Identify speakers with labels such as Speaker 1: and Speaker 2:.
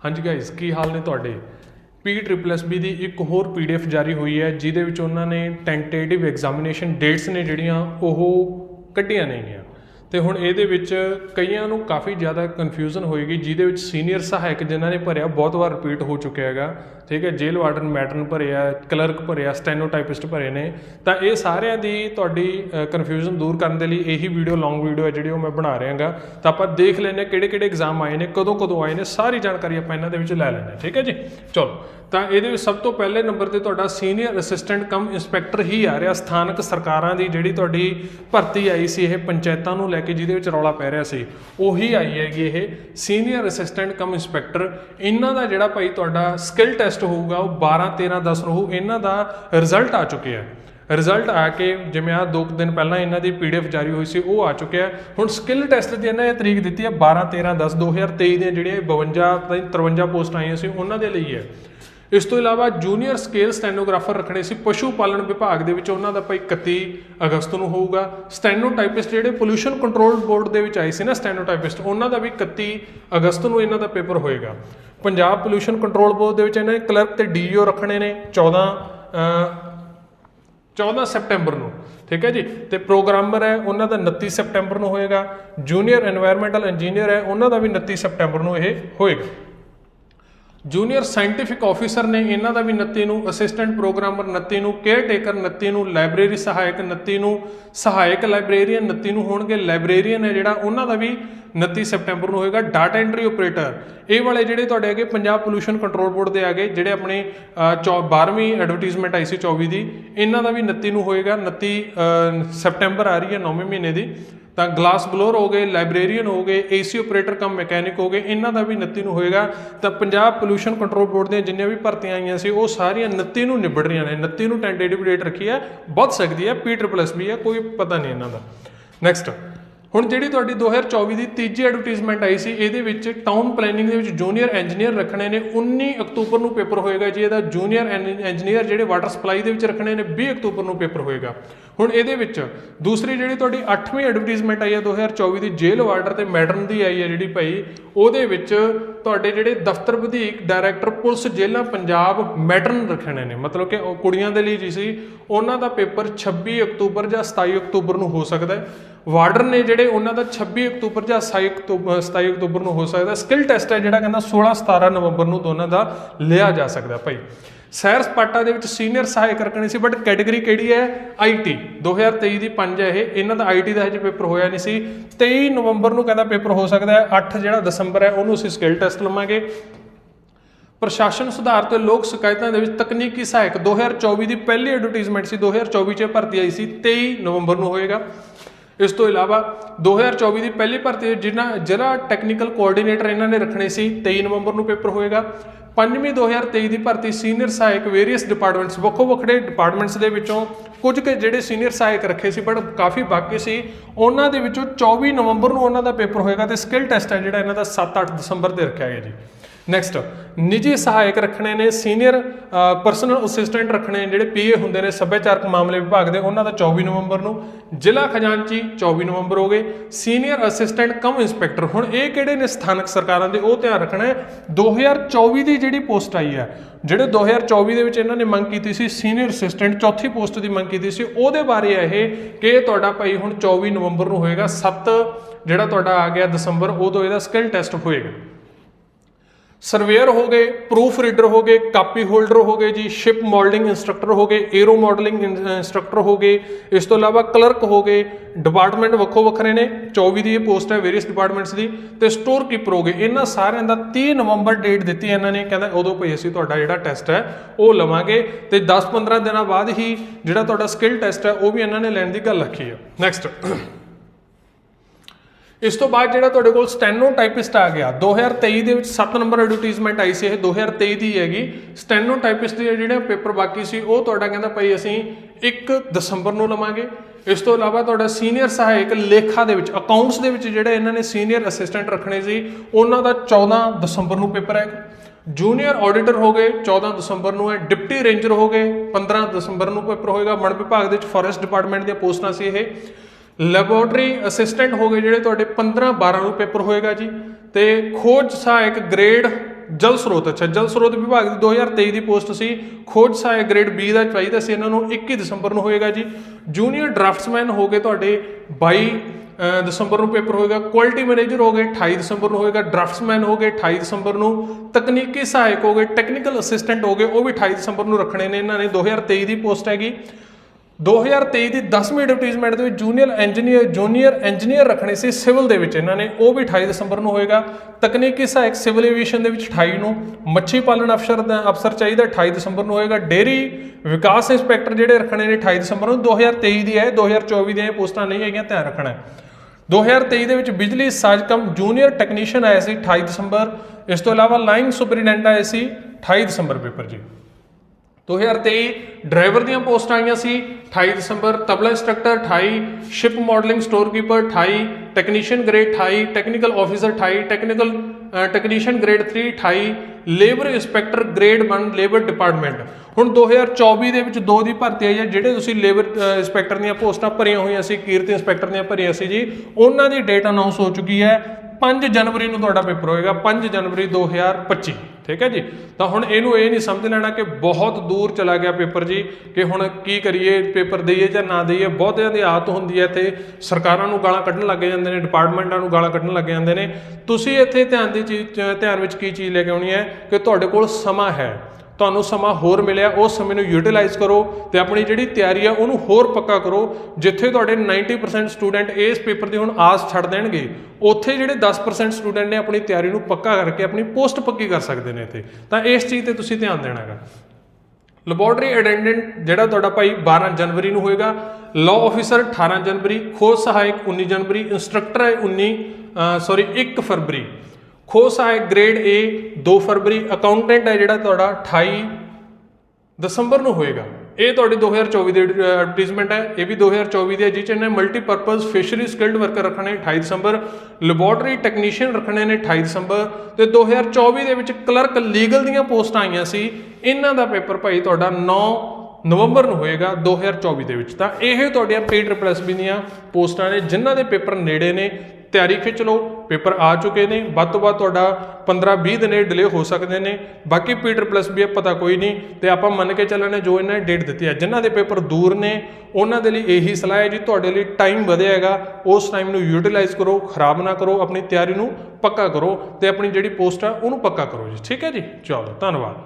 Speaker 1: ਹਾਂਜੀ ਗਾਇਸ ਕੀ ਹਾਲ ਨੇ ਤੁਹਾਡੇ? ਪੀ PSSB ਦੀ ਇੱਕ ਹੋਰ PDF ਜਾਰੀ ਹੋਈ ਹੈ, ਜਿਹਦੇ ਵਿੱਚ ਉਹਨਾਂ ਨੇ ਟੈਂਟੇਟਿਵ ਐਗਜ਼ਾਮੀਨੇਸ਼ਨ ਡੇਟਸ ਨੇ ਜਿਹੜੀਆਂ, ਉਹ ਕੱਢੀਆਂ ਨੇਗੀਆਂ ਤੇ ਹੁਣ ਇਹਦੇ ਵਿੱਚ ਕਈਆਂ ਨੂੰ ਕਾਫੀ ਜ਼ਿਆਦਾ ਕਨਫਿਊਜ਼ਨ ਹੋਏਗੀ, ਜਿਹਦੇ ਵਿੱਚ ਸੀਨੀਅਰ ਸਹਾਇਕ ਜਿਨ੍ਹਾਂ ਨੇ ਭਰਿਆ, ਬਹੁਤ ਵਾਰ ਰਿਪੀਟ ਹੋ ਚੁੱਕਿਆ ਹੈਗਾ। ਠੀਕ ਹੈ, ਜੇਲ੍ਹ ਵਾਰਡਨ ਮੈਟਰਨ ਭਰਿਆ ਕਲਰਕ ਭਰਿਆ ਸਟੈਨੋਟਾਈਪਿਸਟ ਭਰੇ ਨੇ। ਤਾਂ ਇਹ ਸਾਰਿਆਂ ਦੀ ਤੁਹਾਡੀ ਕਨਫਿਊਜ਼ਨ ਦੂਰ ਕਰਨ ਦੇ ਲਈ ਇਹੀ ਵੀਡੀਓ ਲੌਂਗ ਵੀਡੀਓ ਹੈ ਜਿਹੜੀ ਉਹ ਮੈਂ ਬਣਾ ਰਿਹਾਗਾ ਤਾਂ ਆਪਾਂ ਦੇਖ ਲੈਂਦੇ ਹਾਂ ਕਿਹੜੇ ਕਿਹੜੇ ਐਗਜ਼ਾਮ ਆਏ ਨੇ ਕਦੋਂ ਕਦੋਂ ਆਏ ਨੇ, ਸਾਰੀ ਜਾਣਕਾਰੀ ਆਪਾਂ ਇਹਨਾਂ ਦੇ ਵਿੱਚ ਲੈ ਲੈਂਦੇ ਹਾਂ, ਠੀਕ ਹੈ ਜੀ? ਚਲੋ, ਤਾਂ ਇਹਦੇ ਵਿੱਚ ਸਭ ਤੋਂ ਪਹਿਲੇ ਨੰਬਰ ਤੇ ਤੁਹਾਡਾ ਸੀਨੀਅਰ ਅਸਿਸਟੈਂਟ ਕਮ ਇੰਸਪੈਕਟਰ ਹੀ ਆ ਰਿਹਾ, ਸਥਾਨਕ ਸਰਕਾਰਾਂ ਦੀ ਜਿਹੜੀ ਤੁਹਾਡੀ ਭਰਤੀ ਆਈ ਸੀ, ਇਹ ਪੰਚਾਇਤਾਂ ਨੂੰ ਲੈ ਕੇ ਜਿਹਦੇ ਵਿੱਚ ਰੌਲਾ ਪੈ ਰਿਹਾ ਸੀ, ਉਹੀ ਆਈ ਹੈਗੀ ਇਹ ਸੀਨੀਅਰ ਅਸਿਸਟੈਂਟ ਕਮ ਇੰਸਪੈਕਟਰ ਇਹਨਾਂ ਦਾ ਜਿਹੜਾ ਭਾਈ ਤੁਹਾਡਾ ਸਕਿੱਲ ਟੈਸਟ ਹੋਊਗਾ, ਉਹ 12 13 10 ਨੂੰ ਹੋਊ ਇਹਨਾਂ ਦਾ ਰਿਜ਼ਲਟ ਆ ਚੁੱਕਿਆ ਹੈ। ਰਿਜ਼ਲਟ ਆ ਕੇ ਜਿਵੇਂ ਆ ਦੋ ਕੁ ਦਿਨ ਪਹਿਲਾਂ ਇਹਨਾਂ ਦੀ ਪੀਡੀਐਫ ਜਾਰੀ ਹੋਈ ਸੀ, ਉਹ ਆ ਚੁੱਕਿਆ ਹੁਣ ਸਕਿੱਲ ਟੈਸਟ ਦੀ ਇਹਨਾਂ ਨੇ ਤਰੀਕ ਦਿੱਤੀ ਹੈ 12 13 10 2023 ਦੀਆਂ ਜਿਹੜੀਆਂ 52 ਤੇ 53 ਪੋਸਟ ਆਈਆਂ ਸੀ, ਉਹਨਾਂ ਦੇ ਲਈ ਹੈ। ਇਸ ਤੋਂ ਇਲਾਵਾ ਜੂਨੀਅਰ ਸਕੇਲ ਸਟੈਨੋਗ੍ਰਾਫਰ ਰੱਖਣੇ ਸੀ, ਪਸ਼ੂ ਪਾਲਣ ਵਿਭਾਗ ਦੇ ਵਿੱਚ ਉਹਨਾਂ ਦਾ ਭਾਈ 31 ਅਗਸਤ ਨੂੰ ਹੋਊਗਾ। ਸਟੈਨੋਟਾਈਪਿਸਟ ਜਿਹੜੇ ਪੋਲੂਸ਼ਨ ਕੰਟਰੋਲ ਬੋਰਡ ਦੇ ਵਿੱਚ ਆਏ ਸੀ ਨਾ ਸਟੈਨੋਟਾਈਪਿਸਟ ਉਹਨਾਂ ਦਾ ਵੀ 31 ਅਗਸਤ ਨੂੰ ਇਹਨਾਂ ਦਾ ਪੇਪਰ ਹੋਏਗਾ। ਪੰਜਾਬ ਪੋਲੂਸ਼ਨ ਕੰਟਰੋਲ ਬੋਰਡ ਦੇ ਵਿੱਚ ਇਹਨਾਂ ਨੇ ਕਲਰਕ ਤੇ ਡੀਓ ਰੱਖਣੇ ਨੇ 14 14 ਸਪਟੈਂਬਰ ਨੂੰ, ਠੀਕ ਹੈ ਜੀ? ਤੇ ਪ੍ਰੋਗਰਾਮਰ ਹੈ, ਉਹਨਾਂ ਦਾ 29 ਸਪਟੈਂਬਰ ਨੂੰ ਹੋਏਗਾ। ਜੂਨੀਅਰ এনवायरमेंटਲ ਇੰਜੀਨੀਅਰ ਹੈ, ਉਹਨਾਂ ਦਾ ਵੀ 29 ਸਪਟੈਂਬਰ ਨੂੰ ਇਹ ਹੋਏਗਾ। ਜੂਨੀਅਰ ਸਾਇੰਟਿਫਿਕ ਆਫੀਸਰ ਨੇ ਇਹਨਾਂ ਦਾ ਵੀ 29 ਨੂੰ ਅਸਿਸਟੈਂਟ ਪ੍ਰੋਗਰਾਮਰ 29 ਨੂੰ ਕੇਅਰ ਟੇਕਰ 29 ਨੂੰ ਲਾਇਬ੍ਰੇਰੀ ਸਹਾਇਕ 29 ਨੂੰ, ਸਹਾਇਕ ਲਾਇਬ੍ਰੇਰੀਅਨ 29 ਨੂੰ ਹੋਣਗੇ। ਲਾਇਬ੍ਰੇਰੀਅਨ ਹੈ ਜਿਹੜਾ, ਉਹਨਾਂ ਦਾ ਵੀ 29 ਸੈਪਟੈਂਬਰ ਨੂੰ ਹੋਏਗਾ ਡਾਟਾ ਐਂਟਰੀ ਆਪਰੇਟਰ। ਇਹ ਵਾਲੇ ਜਿਹੜੇ ਤੁਹਾਡੇ ਹੈਗੇ ਪੰਜਾਬ ਪੋਲੂਸ਼ਨ ਕੰਟਰੋਲ ਬੋਰਡ ਦੇ ਆਗੇ ਜਿਹੜੇ ਆਪਣੇ ਚੌ- 12ਵੀਂ ਐਡਵਰਟਾਈਜ਼ਮੈਂਟ ਆਈ ਸੀ 24 ਦੀ ਇਹਨਾਂ ਦਾ ਵੀ 29 ਨੂੰ ਹੋਏਗਾ 29 ਅ, ਸੈਪਟੈਂਬਰ ਆ ਰਹੀ ਹੈ 9ਵੇਂ ਮਹੀਨੇ ਦੀ। ਤਾਂ ਗਲਾਸ ਬਲੋਰ ਹੋ ਗਏ ਲਾਇਬ੍ਰੇਰੀਅਨ ਹੋ ਗਏ ਏਸੀ ਆਪਰੇਟਰ ਕਮ ਮਕੈਨਿਕ ਹੋ ਗਏ ਇਹਨਾਂ ਦਾ ਵੀ 29 ਨੂੰ ਹੋਏਗਾ। ਤਾਂ ਪੰਜਾਬ ਪੋਲੂਸ਼ਨ ਕੰਟਰੋਲ ਬੋਰਡ ਦੀਆਂ ਜਿੰਨੀਆਂ ਵੀ ਭਰਤੀਆਂ ਆਈਆਂ ਸੀ ਉਹ ਸਾਰੀਆਂ 29 ਨੂੰ ਨਿਬੜ ਰਹੀਆਂ ਨੇ। 29 ਨੂੰ ਟੈਂਟੇਟਿਵ ਡੇਟ ਰੱਖੀ ਹੈ ਵੱਧ ਸਕਦੀ ਹੈ ਪੀ ਟ੍ਰਿਪਲ ਵੀ ਹੈ ਕੋਈ ਪਤਾ ਨਹੀਂ ਇਹਨਾਂ ਦਾ। ਨੈਕਸਟ ਹੁਣ ਜਿਹੜੀ ਤੁਹਾਡੀ 2024 ਦੀ ਤੀਜੀ ਐਡਵਰਟਾਈਜ਼ਮੈਂਟ ਆਈ ਸੀ, ਇਹਦੇ ਵਿੱਚ ਟਾਊਨ ਪਲੈਨਿੰਗ ਦੇ ਵਿੱਚ ਜੂਨੀਅਰ ਇੰਜੀਨੀਅਰ ਰੱਖਣੇ ਨੇ 19 ਅਕਤੂਬਰ ਨੂੰ ਪੇਪਰ ਹੋਏਗਾ ਜੀ, ਇਹਦਾ ਜੂਨੀਅਰ ਇੰਜੀਨੀਅਰ ਜਿਹੜੇ ਵਾਟਰ ਸਪਲਾਈ ਦੇ ਵਿੱਚ ਰੱਖਣੇ ਨੇ 20 ਅਕਤੂਬਰ ਨੂੰ ਪੇਪਰ ਹੋਏਗਾ। ਹੁਣ ਇਹਦੇ ਵਿੱਚ ਦੂਸਰੀ ਜਿਹੜੀ ਤੁਹਾਡੀ 8ਵੀਂ ਐਡਵਰਟਾਈਜ਼ਮੈਂਟ ਆਈ ਹੈ 2024 ਦੀ ਜੇਲ੍ਹ ਵਾਰਡਰ ਤੇ ਮੈਡਰਨ ਦੀ ਆਈ ਹੈ ਜਿਹੜੀ ਭਾਈ ਉਹਦੇ ਵਿੱਚ ਤੁਹਾਡੇ ਜਿਹੜੇ ਦਫ਼ਤਰ ਵਧੀਕ ਡਾਇਰੈਕਟਰ ਪੁਲਿਸ ਜੇਲ੍ਹਾਂ ਪੰਜਾਬ ਮੈਟਰਨ ਰੱਖਣੇ ਨੇ, ਮਤਲਬ ਕਿ ਉਹ ਕੁੜੀਆਂ ਦੇ ਲਈ ਜੀ ਸੀ ਉਹਨਾਂ ਦਾ ਪੇਪਰ 26 ਅਕਤੂਬਰ ਜਾਂ 27 ਅਕਤੂਬਰ ਨੂੰ ਹੋ ਸਕਦਾ ਹੈ। ਵਾਰਡਰ ਨੇ ਜਿਹੜੇ ਉਹਨਾਂ ਦਾ 26 ਅਕਤੂਬਰ ਜਾਂ 27 ਅਕਤੂਬਰ 27 ਅਕਤੂਬਰ ਨੂੰ ਹੋ ਸਕਦਾ ਸਕਿੱਲ ਟੈਸਟ ਹੈ ਜਿਹੜਾ ਕਹਿੰਦਾ 16 17 ਨਵੰਬਰ ਨੂੰ ਦੋਨਾਂ ਦਾ ਲਿਆ ਜਾ ਸਕਦਾ ਭਾਈ। ਸੈਰ ਸਪਾਟਾ ਦੇ ਵਿੱਚ ਸੀਨੀਅਰ ਸਹਾਇਕ ਰੱਖਣੀ ਸੀ ਬਟ ਕੈਟਾਗਰੀ ਕਿਹੜੀ ਹੈ? ਆਈਟੀ 2023 ਦੀ 5 ਹੈ ਇਹ। ਇਹਨਾਂ ਦਾ ਆਈਟੀ ਦਾ ਹਜੇ ਪੇਪਰ ਹੋਇਆ ਨਹੀਂ ਸੀ। 23 ਨਵੰਬਰ ਨੂੰ ਕਹਿੰਦਾ ਪੇਪਰ ਹੋ ਸਕਦਾ ਹੈ। 8 ਜਿਹੜਾ ਦਸੰਬਰ ਹੈ, ਉਹਨੂੰ ਅਸੀਂ ਸਕਿੱਲ ਟੈਸਟ ਲਵਾਂਗੇ। ਪ੍ਰਸ਼ਾਸਨ ਸੁਧਾਰ ਤੇ ਲੋਕ ਸ਼ਿਕਾਇਤਾਂ ਦੇ ਵਿੱਚ ਤਕਨੀਕੀ ਸਹਾਇਕ 2024 ਦੀ ਪਹਿਲੀ ਐਡਵਰਟਾਈਜ਼ਮੈਂਟ ਸੀ 2024 ਚ ਇਹ ਭਰਤੀ ਆਈ ਸੀ 23 ਨਵੰਬਰ ਨੂੰ ਹੋਏਗਾ। ਇਸ ਤੋਂ ਇਲਾਵਾ 2024 ਦੀ ਪਹਿਲੀ ਭਰਤੀ ਜਿਹਨਾਂ ਜ਼ਿਲ੍ਹਾ ਟੈਕਨੀਕਲ ਕੋਆਰਡੀਨੇਟਰ ਇਹਨਾਂ ਨੇ ਰੱਖਣੇ ਸੀ 23 ਨਵੰਬਰ ਨੂੰ ਪੇਪਰ ਹੋਏਗਾ। ਪੰਜਵੀਂ 2023 ਦੀ ਭਰਤੀ ਸੀਨੀਅਰ ਸਹਾਇਕ ਵੇਰੀਅਸ ਡਿਪਾਰਟਮੈਂਟਸ ਵੱਖੋ ਵੱਖਰੇ ਡਿਪਾਰਟਮੈਂਟਸ ਦੇ ਵਿੱਚੋਂ ਕੁਝ ਕੁ ਜਿਹੜੇ ਸੀਨੀਅਰ ਸਹਾਇਕ ਰੱਖੇ ਸੀ, ਬਟ ਕਾਫੀ ਬਾਕੀ ਸੀ। ਉਹਨਾਂ ਦੇ ਵਿੱਚੋਂ 24 ਨਵੰਬਰ ਨੂੰ ਉਹਨਾਂ ਦਾ ਪੇਪਰ ਹੋਏਗਾ ਤੇ ਸਕਿੱਲ ਟੈਸਟ ਹੈ ਜਿਹੜਾ ਇਹਨਾਂ ਦਾ 7-8 ਦਸੰਬਰ ਤੇ ਰੱਖਿਆ ਗਿਆ ਜੀ। ਨੈਕਸਟ ਨਿੱਜੀ ਸਹਾਇਕ ਰੱਖਣੇ ਨੇ ਸੀਨੀਅਰ ਪਰਸਨਲ ਅਸਿਸਟੈਂਟ ਰੱਖਣੇ ਨੇ, ਜਿਹੜੇ ਪੀਏ ਹੁੰਦੇ ਨੇ, ਸੱਭਿਆਚਾਰਕ ਮਾਮਲੇ ਵਿਭਾਗ ਦੇ, ਉਹਨਾਂ ਦਾ 24 ਨਵੰਬਰ ਨੂੰ। ਜ਼ਿਲ੍ਹਾ ਖਜ਼ਾਨਚੀ 24 ਨਵੰਬਰ ਹੋ ਗਏ। ਸੀਨੀਅਰ ਅਸਿਸਟੈਂਟ ਕਮ ਇੰਸਪੈਕਟਰ ਹੁਣ ਇਹ ਕਿਹੜੇ ਨੇ ਸਥਾਨਕ ਸਰਕਾਰਾਂ ਦੇ? ਉਹ ਧਿਆਨ ਰੱਖਣਾ ਹੈ 2024 ਦੀ ਜਿਹੜੀ ਪੋਸਟ ਆਈ ਹੈ, ਜਿਹੜੇ 2024 ਦੇ ਵਿੱਚ ਇਹਨਾਂ ਨੇ ਮੰਗ ਕੀਤੀ ਸੀ ਸੀਨੀਅਰ ਅਸਿਸਟੈਂਟ ਚੌਥੀ ਪੋਸਟ ਦੀ ਮੰਗ ਕੀਤੀ ਸੀ, ਉਹਦੇ ਬਾਰੇ ਹੈ ਇਹ ਕਿ ਤੁਹਾਡਾ ਭਾਈ ਹੁਣ 24 ਨਵੰਬਰ ਨੂੰ ਹੋਏਗਾ 7 ਜਿਹੜਾ ਤੁਹਾਡਾ ਆ ਗਿਆ ਦਸੰਬਰ, ਉਦੋਂ ਇਹਦਾ ਸਕਿੱਲ ਟੈਸਟ ਹੋਏਗਾ। ਸਰਵੇਅਰ ਹੋ ਗਏ ਪ੍ਰੂਫ ਰੀਡਰ ਹੋ ਗਏ, ਕਾਪੀ ਹੋਲਡਰ ਹੋ ਗਏ ਜੀ ਸ਼ਿਪ ਮਾਡਲਿੰਗ ਇੰਸਟ੍ਰਕਟਰ ਹੋ ਗਏ ਏਰੋ ਮਾਡਲਿੰਗ ਇੰਸਟ੍ਰਕਟਰ ਹੋ ਗਏ, ਇਸ ਤੋਂ ਇਲਾਵਾ ਕਲਰਕ ਹੋ ਗਏ ਡਿਪਾਰਟਮੈਂਟ ਵੱਖੋ ਵੱਖਰੇ ਨੇ 24 ਦੀ ਇਹ ਪੋਸਟ ਹੈ ਵੇਰੀਅਸ ਡਿਪਾਰਟਮੈਂਟਸ ਦੀ, ਤੇ ਸਟੋਰ ਕੀਪਰ ਹੋ ਗਏ, ਇਹਨਾਂ ਸਾਰਿਆਂ ਦਾ 30 ਨਵੰਬਰ ਡੇਟ ਦਿੱਤੀ ਇਹਨਾਂ ਨੇ, ਕਹਿੰਦਾ ਉਦੋਂ ਭਈ ਅਸੀਂ ਤੁਹਾਡਾ ਜਿਹੜਾ ਟੈਸਟ ਹੈ, ਉਹ ਲਵਾਂਗੇ, ਤੇ 10-15 ਦਿਨਾਂ ਬਾਅਦ ਹੀ ਜਿਹੜਾ ਤੁਹਾਡਾ ਸਕਿੱਲ ਟੈਸਟ ਹੈ, ਉਹ ਵੀ ਇਹਨਾਂ ਨੇ ਲੈਣ ਦੀ ਗੱਲ ਰੱਖੀ ਹੈ। ਨੈਕਸਟ ਇਸ ਤੋਂ ਬਾਅਦ ਜਿਹੜਾ ਤੁਹਾਡੇ ਕੋਲ ਸਟੈਨੋ ਟਾਈਪਿਸਟ ਆ ਗਿਆ 2023 ਦੇ ਵਿੱਚ 7 ਨੰਬਰ ਐਡਵਰਟਾਈਜ਼ਮੈਂਟ ਆਈ ਸੀ ਇਹ 2023 ਦੀ ਹੈਗੀ। ਸਟੈਨੋ ਟਾਈਪਿਸਟ ਦੇ ਜਿਹੜੇ ਪੇਪਰ ਬਾਕੀ ਸੀ, ਉਹ ਤੁਹਾਡਾ ਕਹਿੰਦਾ ਭਾਈ ਅਸੀਂ 1 ਦਸੰਬਰ ਨੂੰ ਲਵਾਂਗੇ। ਇਸ ਤੋਂ ਇਲਾਵਾ ਤੁਹਾਡਾ ਸੀਨੀਅਰ ਸਹਾਇਕ ਲੇਖਾ ਦੇ ਵਿੱਚ ਅਕਾਊਂਟਸ ਦੇ ਵਿੱਚ ਜਿਹੜੇ ਇਹਨਾਂ ਨੇ ਸੀਨੀਅਰ ਅਸਿਸਟੈਂਟ ਰੱਖਣੇ ਸੀ, ਉਹਨਾਂ ਦਾ 14 ਦਸੰਬਰ ਨੂੰ ਪੇਪਰ ਹੈ ਜੂਨੀਅਰ ਆਡੀਟਰ ਹੋ ਗਏ 14 ਦਸੰਬਰ ਨੂੰ ਹੈ ਡਿਪਟੀ ਰੇਂਜਰ ਹੋ ਗਏ 15 ਦਸੰਬਰ ਨੂੰ ਪੇਪਰ ਹੋਏਗਾ। ਵਣ ਵਿਭਾਗ ਦੇ ਵਿੱਚ ਫੋਰੈਸਟ ਡਿਪਾਰਟਮੈਂਟ ਦੀਆਂ ਪੋਸਟਾਂ ਸੀ ਇਹ। ਲੈਬੋਰਟਰੀ ਅਸਿਸਟੈਂਟ ਹੋ ਗਏ ਜਿਹੜੇ ਤੁਹਾਡੇ 15 12 ਨੂੰ ਪੇਪਰ ਹੋਏਗਾ ਜੀ। ਤੇ ਖੋਜ ਸਹਾਇਕ ਗ੍ਰੇਡ ਜਲ ਸਰੋਤ, ਅੱਛਾ, ਜਲ ਸਰੋਤ ਵਿਭਾਗ ਦੀ 2023 ਦੀ ਪੋਸਟ ਸੀ। ਖੋਜ ਸਹਾਇਕ ਗ੍ਰੇਡ B ਦਾ ਚਾਹੀਦਾ ਸੀ, ਇਹਨਾਂ ਨੂੰ 21 ਦਸੰਬਰ ਨੂੰ ਹੋਏਗਾ ਜੀ। ਜੂਨੀਅਰ ਡਰਾਫਟਸਮੈਨ ਹੋ ਗਏ ਤੁਹਾਡੇ 22 ਦਸੰਬਰ ਨੂੰ ਪੇਪਰ ਹੋਏਗਾ। ਕੁਆਲਿਟੀ ਮੈਨੇਜਰ ਹੋ ਗਏ 28 ਦਸੰਬਰ ਨੂੰ ਹੋਏਗਾ। ਡਰਾਫਟਸਮੈਨ ਹੋ ਗਏ 28 ਦਸੰਬਰ ਨੂੰ। ਤਕਨੀਕੀ ਸਹਾਇਕ ਹੋ ਗਏ, ਟੈਕਨੀਕਲ ਅਸਿਸਟੈਂਟ ਹੋ ਗਏ, ਉਹ ਵੀ 28 ਦਸੰਬਰ ਨੂੰ ਰੱਖਣੇ ਨੇ ਇਹਨਾਂ ਨੇ। 2023 ਦੀ ਪੋਸਟ ਹੈਗੀ। 2023 ਦੀ 10ਵੀਂ ਐਡਵਰਟਾਈਜ਼ਮੈਂਟ ਦੇ ਵਿੱਚ ਜੂਨੀਅਰ ਇੰਜੀਨੀਅਰ ਜੂਨੀਅਰ ਇੰਜੀਨੀਅਰ ਰੱਖਣੇ ਸੀ ਸਿਵਲ ਦੇ ਵਿੱਚ ਇਹਨਾਂ ਨੇ। ਉਹ ਵੀ 28 ਦਸੰਬਰ ਨੂੰ ਹੋਏਗਾ। ਤਕਨੀਕੀ ਸਹਾਇਕ ਸਿਵਲ ਏਵੀਏਸ਼ਨ ਦੇ ਵਿੱਚ 28 ਨੂੰ। ਮੱਛੀ ਪਾਲਣ ਅਫਸਰ ਦਾ ਅਫਸਰ ਚਾਹੀਦਾ 28 ਦਸੰਬਰ ਨੂੰ ਹੋਏਗਾ। ਡੇਰੀ ਵਿਕਾਸ ਇੰਸਪੈਕਟਰ ਜਿਹੜੇ ਰੱਖਣੇ ਨੇ 28 ਦਸੰਬਰ ਨੂੰ। 2023 ਦੀ ਹੈ। 2024 ਦੀਆਂ ਇਹ ਪੋਸਟਾਂ ਨਹੀਂ ਹੈਗੀਆਂ, ਧਿਆਨ ਰੱਖਣਾ ਹੈ। 2023 ਦੇ ਵਿੱਚ ਬਿਜਲੀ ਸਾਜਕਮ ਜੂਨੀਅਰ ਟੈਕਨੀਸ਼ੀਅਨ ਆਇਆ ਸੀ 28 ਦਸੰਬਰ। ਇਸ ਤੋਂ ਇਲਾਵਾ ਲਾਈਨ ਸੁਪਰੀਡੈਂਟ ਆਏ ਸੀ 28 ਦਸੰਬਰ ਪੇਪਰ ਜੀ। 2023 ਡਰਾਈਵਰ ਦੀਆਂ ਪੋਸਟਾਂ ਆਈਆਂ ਸੀ। 28 ਦਸੰਬਰ tabla instructor 28 ship modelling store keeper 28 technician grade 28 technical officer 28 technical technician grade 3 28 labour inspector grade 1 labour department ਹੁਣ 2024 ਦੇ ਵਿੱਚ ਦੋ ਦੀ ਭਰਤੀ ਆਈ ਹੈ। ਜਿਹੜੇ ਤੁਸੀਂ ਲੇਬਰ ਇੰਸਪੈਕਟਰ ਦੀਆਂ ਪੋਸਟਾਂ ਭਰੀਆਂ ਹੋਈਆਂ ਸੀ, ਕੀਰਤ ਇੰਸਪੈਕਟਰ ਦੀਆਂ ਭਰੀਆਂ ਸੀ ਜੀ, ਉਹਨਾਂ ਦੀ ਡੇਟ ਅਨਾਉਂਸ ਹੋ ਚੁੱਕੀ ਹੈ। 5 ਜਨਵਰੀ ਨੂੰ ਤੁਹਾਡਾ ਪੇਪਰ ਹੋਏਗਾ। 5 ਜਨਵਰੀ 2025 ਠੀਕ ਹੈ ਜੀ? ਤਾਂ ਹੁਣ ਇਹਨੂੰ ਇਹ ਨਹੀਂ ਸਮਝ ਲੈਣਾ ਕਿ ਬਹੁਤ ਦੂਰ ਚਲਾ ਗਿਆ ਪੇਪਰ ਜੀ, ਕਿ ਹੁਣ ਕੀ ਕਰੀਏ, ਪੇਪਰ ਦਈਏ ਜਾਂ ਨਾ ਦਈਏ, ਬਹੁਤਿਆਂ ਦੀ ਆਦਤ ਹੁੰਦੀ ਹੈ ਤੇ ਸਰਕਾਰਾਂ ਨੂੰ ਗਾਲਾਂ ਕੱਢਣ ਲੱਗ ਜਾਂਦੇ ਨੇ, ਡਿਪਾਰਟਮੈਂਟਾਂ ਨੂੰ ਗਾਲਾਂ ਕੱਢਣ ਲੱਗ ਜਾਂਦੇ ਨੇ। ਤੁਸੀਂ ਇੱਥੇ ਧਿਆਨ ਦੀ ਚੀਜ਼, ਧਿਆਨ ਵਿੱਚ ਕੀ ਚੀਜ਼ ਲੈ ਕੇ ਆਉਣੀ ਹੈ? ਕਿ ਤੁਹਾਡੇ ਕੋਲ ਸਮਾਂ ਹੈ। ਤੁਹਾਨੂੰ ਸਮਾਂ ਹੋਰ ਮਿਲਿਆ, ਉਸ ਸਮੇਂ ਨੂੰ ਯੂਟਿਲਾਈਜ਼ ਕਰੋ ਤੇ ਆਪਣੀ ਜਿਹੜੀ ਤਿਆਰੀ ਆ, ਉਹਨੂੰ ਹੋਰ ਪੱਕਾ ਕਰੋ, ਜਿੱਥੇ ਤੁਹਾਡੇ 90% ਸਟੂਡੈਂਟ ਇਸ ਪੇਪਰ ਦੀ ਹੁਣ ਆਸ ਛੱਡ ਦੇਣਗੇ, ਉੱਥੇ ਜਿਹੜੇ 10% ਸਟੂਡੈਂਟ ਨੇ ਆਪਣੀ ਤਿਆਰੀ ਨੂੰ ਪੱਕਾ ਕਰਕੇ ਆਪਣੀ ਪੋਸਟ ਪੱਕੀ ਕਰ ਸਕਦੇ ਨੇ ਇੱਥੇ। ਤਾਂ ਇਸ ਚੀਜ਼ ਤੇ ਤੁਸੀਂ ਧਿਆਨ ਦੇਣਾ ਹੈਗਾ। ਲੈਬੋਰਟਰੀ ਅਟੈਂਡੈਂਟ ਜਿਹੜਾ ਤੁਹਾਡਾ ਭਾਈ 12 ਜਨਵਰੀ ਨੂੰ ਹੋਏਗਾ ਲਾਅ ਆਫੀਸਰ 18 ਜਨਵਰੀ, ਖੋਜ ਸਹਾਇਕ 19 ਜਨਵਰੀ ਇੰਸਟ੍ਰਕਟਰ ਹੈ 19 ਸੌਰੀ 1 ਫਰਵਰੀ। ਖੋਸ ਸਹਾਇਕ ਗ੍ਰੇਡ A 2 ਫਰਵਰੀ ਅਕਾਊਂਟੈਂਟ ਹੈ ਜਿਹੜਾ ਤੁਹਾਡਾ 28 ਦਸੰਬਰ ਨੂੰ ਹੋਏਗਾ। ਇਹ ਤੁਹਾਡੀ 2024 ਦੀ ਐਡਵਰਟਾਈਜ਼ਮੈਂਟ ਹੈ। ਇਹ ਵੀ 2024 ਦੀ ਹੈ ਜਿਸ 'ਚ ਇਹਨੇ ਮਲਟੀਪਰਪਸ ਫਿਸ਼ਰੀ ਸਕਿਲਡ ਵਰਕਰ ਰੱਖਣੇ 28 ਦਸੰਬਰ ਲੈਬੋਰਟਰੀ ਟੈਕਨੀਸ਼ੀਅਨ ਰੱਖਣੇ ਨੇ 28 ਦਸੰਬਰ ਤੇ 2024 ਦੇ ਵਿੱਚ ਕਲਰਕ ਲੀਗਲ ਦੀਆਂ ਪੋਸਟਾਂ ਆਈਆਂ ਸੀ। ਇਹਨਾਂ ਦਾ ਪੇਪਰ ਭਾਈ ਤੁਹਾਡਾ 9 ਨਵੰਬਰ ਨੂੰ ਹੋਏਗਾ 2024 ਦੇ ਵਿੱਚ। ਤਾਂ ਇਹ ਤੁਹਾਡੀਆਂ ਪੇਡ ਟ੍ਰਿਪਲ ਦੀਆਂ ਪੋਸਟਾਂ ਨੇ, ਜਿਨ੍ਹਾਂ ਦੇ ਪੇਪਰ ਨੇੜੇ ਨੇ। ਤਿਆਰੀ ਖਿੱਚ ਲਓ। ਪੇਪਰ ਆ ਚੁੱਕੇ ਨੇ। ਵੱਧ ਤੋਂ ਵੱਧ ਤੁਹਾਡਾ 15-20 ਦਿਨ ਇਹ ਡਿਲੇ ਹੋ ਸਕਦੇ ਨੇ। ਬਾਕੀ ਪੀਟਰ ਪਲੱਸ ਵੀ ਇਹ ਪਤਾ ਕੋਈ ਨਹੀਂ। ਤੇ ਆਪਾਂ ਮੰਨ ਕੇ ਚੱਲਣੇ ਜੋ ਇਹਨਾਂ ਨੇ ਡੇਟ ਦਿੱਤੀ ਹੈ ਜਿਨ੍ਹਾਂ ਦੇ ਪੇਪਰ ਦੂਰ ਨੇ, ਉਹਨਾਂ ਦੇ ਲਈ ਇਹੀ ਸਲਾਹ ਹੈ ਜੀ। ਤੁਹਾਡੇ ਲਈ ਟਾਈਮ ਵਧਿਆ ਹੈਗਾ। ਉਸ ਟਾਈਮ ਨੂੰ ਯੂਟਿਲਾਈਜ਼ ਕਰੋ, ਖਰਾਬ ਨਾ ਕਰੋ। ਆਪਣੀ ਤਿਆਰੀ ਨੂੰ ਪੱਕਾ ਕਰੋ। ਤੇ ਆਪਣੀ ਜਿਹੜੀ ਪੋਸਟ ਆ, ਉਹਨੂੰ ਪੱਕਾ ਕਰੋ ਜੀ। ਠੀਕ ਹੈ ਜੀ? ਚਲੋ, ਧੰਨਵਾਦ।